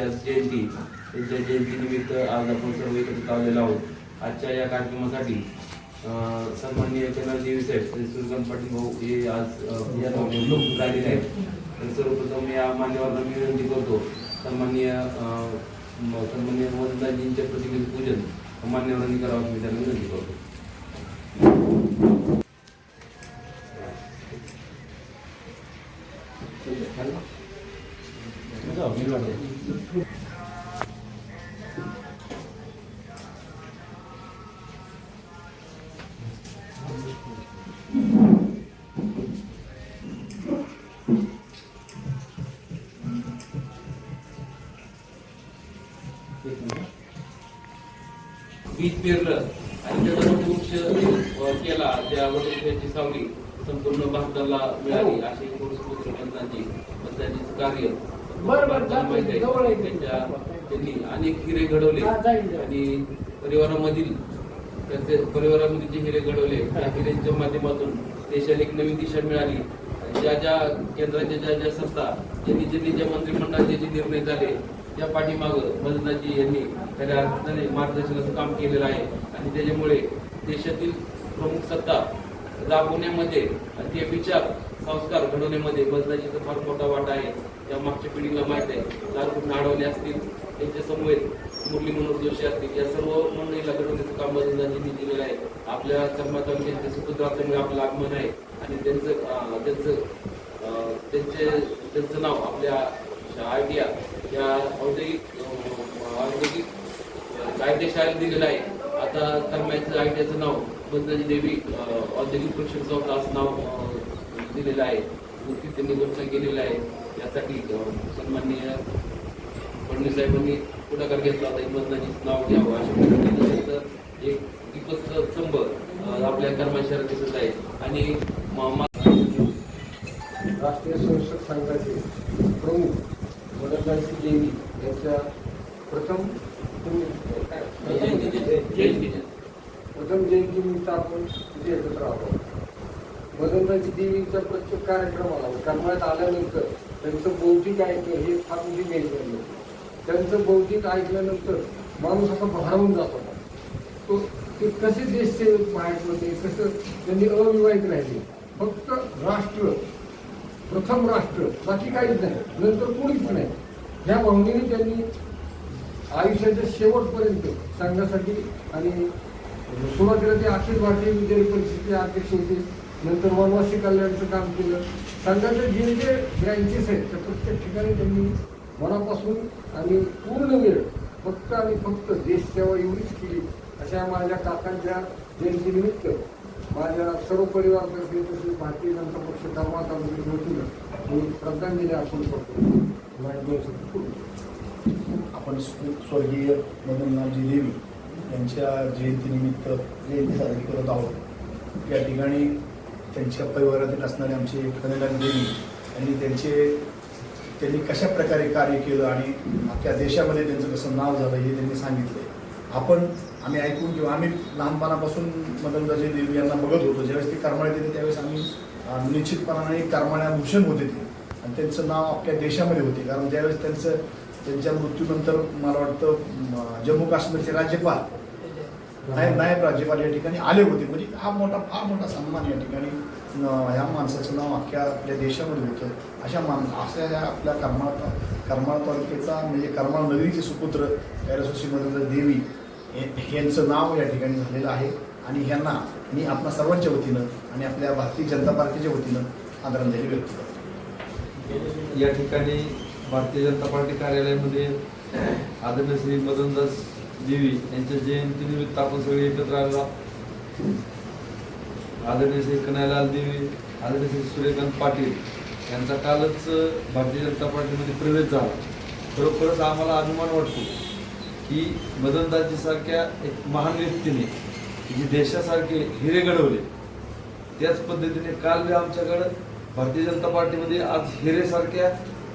यांची आज जयंती त्यांच्या जयंतीनिमित्त आज आपण सर्व एकत्रित आलेलो आहोत. आजच्या या कार्यक्रमासाठी सन्माननीय केंद्र साहेब सूर्यकांत पाटील भाऊ हे आज अं, या आलेले आहेत. तर सर्वप्रथम या मान्यवरांना मी विनंती करतो सन्माननीय अं, म- सन्माननीय प्रतिनिधी पूजन मान्यवरांनी करावं मी त्यांना विनंती करतो. बीज पेरलं. आणि त्याचा वटवृक्ष अ, केला. त्या वटवृक्षाची सावली संपूर्ण भारताला मिळाली. अशी पुरुषपुत्र पंतांची पंतांचे कार्य. त्यांच्या त्यांनी अनेक हिरे घडवले. आणि परिवारामधील त्यांचे परिवारामध्ये जे हिरे घडवले त्या हिऱ्यांच्या माध्यमातून देशाला एक नवीन दिशा मिळाली. ज्या ज्या केंद्राच्या ज्या ज्या संस्था ज्यांनी ज्यांनी ज्या मंत्रिमंडळाचे जे निर्णय झाले त्या पाठीमागं मदनाजी यांनी खऱ्या अर्थाने मार्गदर्शनाचं काम केलेलं आहे. आणि त्याच्यामुळे देशातील प्रमुख सत्ता राबवण्यामध्ये आणि ते विचार संस्कार घडवण्यामध्ये मदनाजीचा फार मोठा वाटा आहे. त्या मागच्या पिढीला माहीत आहे. लालकृष्ण अडवले असतील त्यांच्या समवेत मुरली मनोहर जोशी असतील या सर्व मंडळीला घडवण्याचं काम मदनाजींनी दिलेलं आहे. आपल्या कर्मचाऱ्यांचे सुपुत्र असल्यामुळे आपलं आगमन आहे. आणि त्यांचं त्यांचं त्यांचे त्यांचं नाव आपल्या आयडिया या औद्योगिक औद्योगिक कायदेशाळेला दिलेलं आहे. आता कर्माचं आयडियाचं नाव बंदाजी देवी औद्योगिक प्रशिक्षण संस्था असं नाव दिलेलं आहे. नुकतीच त्यांनी घोषणा केलेलं आहे. यासाठी सन्माननीय फडणवीस साहेबांनी पुढाकार घेतला होता. बंदाजी नाव घ्यावं अशा एक दीपक स्तंभ आपल्या कर्मा दिसत आहे. आणि राष्ट्रीय संरक्षक संघाचे प्रमुख वडदाजी देवी यांच्या प्रथम प्रथम जयंतीनिमित्त आपण इथे एकत्र आहोत. वदंताजी देवीच्या प्रत्येक कार्यक्रमाला करण्यात आल्यानंतर त्यांचं बौद्धिक ऐकणं हे फार मोठी होती त्यांचं बौद्धिक ऐकल्यानंतर माणूस असा भारावून जात. होता तो ते कसे देशसेवक बाहेर होते कसं त्यांनी अविवाहित राहिले फक्त राष्ट्र प्रथम राष्ट्र बाकी काहीच नाही. नंतर कोणीच नाही. ह्या भावनेने त्यांनी आयुष्याच्या शेवटपर्यंत सांगण्यासाठी आणि सुरुवातीला ते अखिल भारतीय विद्यार्थी परिषदेचे अध्यक्ष होते. नंतर वनवासी कल्याणचं काम केलं. संघाचे जे जे ब्रँचेस आहेत त्या प्रत्येक ठिकाणी त्यांनी मनापासून आणि पूर्ण वेळ फक्त आणि फक्त देशसेवा एवढीच केली अशा माझ्या काकांच्या जयंतीनिमित्त. माझ्या सर्व परिवारातर्फे तसेच भारतीय जनता पक्ष धर्मा तालुक्याच्या वतीनं मी श्रद्धांजली अर्पण करतो. आपण स्वर्गीय मदनलालजी देवी यांच्या जयंतीनिमित्त जयंती साजरी करत आहोत. या ठिकाणी त्यांच्या परिवारातील असणारे आमचे कन्हलाल देवी यांनी त्यांचे त्यांनी कशा प्रकारे कार्य केलं आणि अख्ख्या देशामध्ये त्यांचं कसं नाव झालं हे त्यांनी सांगितले आपण आम्ही ऐकून किंवा आम्ही लहानपणापासून मदनदाजी देवी यांना बघत होतो. ज्यावेळेस ते करमाळ्यात येते त्यावेळेस आम्ही निश्चितपणाने करमाळ्याभूषण होते ते. आणि त्यांचं नाव अख्ख्या देशामध्ये होते. कारण ज्यावेळेस त्यांचं त्यांच्या मृत्यूनंतर मला वाटतं जम्मू काश्मीरचे राज्यपाल नायब नायब राज्यपाल या ठिकाणी आले होते. म्हणजे हा मोठा फार मोठा सन्मान या ठिकाणी ह्या माणसाचं नाव अख्ख्या आपल्या देशामध्ये होतं. अशा मान अशा ह्या आपल्या करमाळ करमाळ तालुक्याचा म्हणजे करमाळ नगरीचे सुपुत्र कैलासोशी मदन देवी यांचं नाव या ठिकाणी झालेलं आहे. आणि ह्यांना मी आपल्या सर्वांच्या वतीनं आणि आपल्या भारतीय जनता पार्टीच्या वतीनं आदरांजली व्यक्त करतो. या ठिकाणी भारतीय जनता पार्टी कार्यालयामध्ये आदरणीय श्री मदनदास देवी यांच्या जयंतीनिमित्त आपण सगळे एकत्र आलो आदरणीय श्री कन्हैयालाल देवी आदरणीय श्री सूर्यकांत पाटील यांचा कालच भारतीय जनता पार्टीमध्ये प्रवेश झाला. खरोखरच आम्हाला अभिमान वाटतो. की मदनदासजी सारख्या एक महान व्यक्तीने जी देशासारखे हिरे घडवले त्याच पद्धतीने काल बी आमच्याकडं भारतीय जनता पार्टीमध्ये आज हिरेसारख्या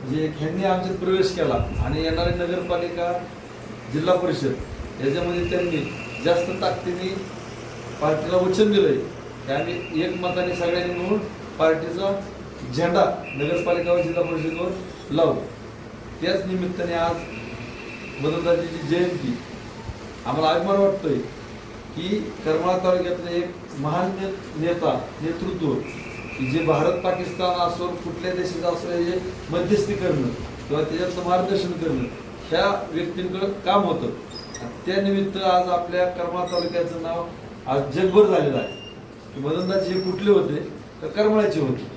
जे ह्यांनी आमच्यात प्रवेश केला आणि येणारी नगरपालिका जिल्हा परिषद याच्यामध्ये त्यांनी जास्त ताकदीने पार्टीला वचन दिलंय. की आम्ही एक मताने सगळ्यांनी मिळून पार्टीचा झेंडा नगरपालिका व जिल्हा परिषदवर लावू. त्याच निमित्ताने आज मदनदाजीची जयंती आम्हाला अभिमान वाटतोय की करमाळा तालुक्यातले एक महान ने- नेता नेतृत्व की जे भारत पाकिस्तान असो कुठल्या देशाचं असो हे मध्यस्थी करणं किंवा त्याच्यातलं मार्गदर्शन करणं ह्या व्यक्तींकडं काम होतं. त्यानिमित्त आज आपल्या करमाळा तालुक्याचं नाव आज जगभर झालेलं आहे. की हे कुठले होते तर करमाळ्याचे होते.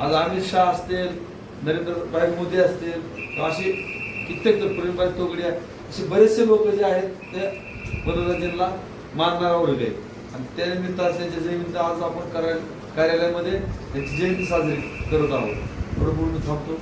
आज अमित शहा असतील नरेंद्र भाई मोदी असतील अशी इतर कित्येक तर प्रेमभाई तोगडे असे बरेचसे लोक जे आहेत ते मनोरंजनला मानणारा वर्ग आहे. आणि त्यानिमित्त त्यांच्या जयंती आज आपण कार्यालयामध्ये त्यांची जयंती साजरी करत आहोत. थोडं बोलून थांबतो.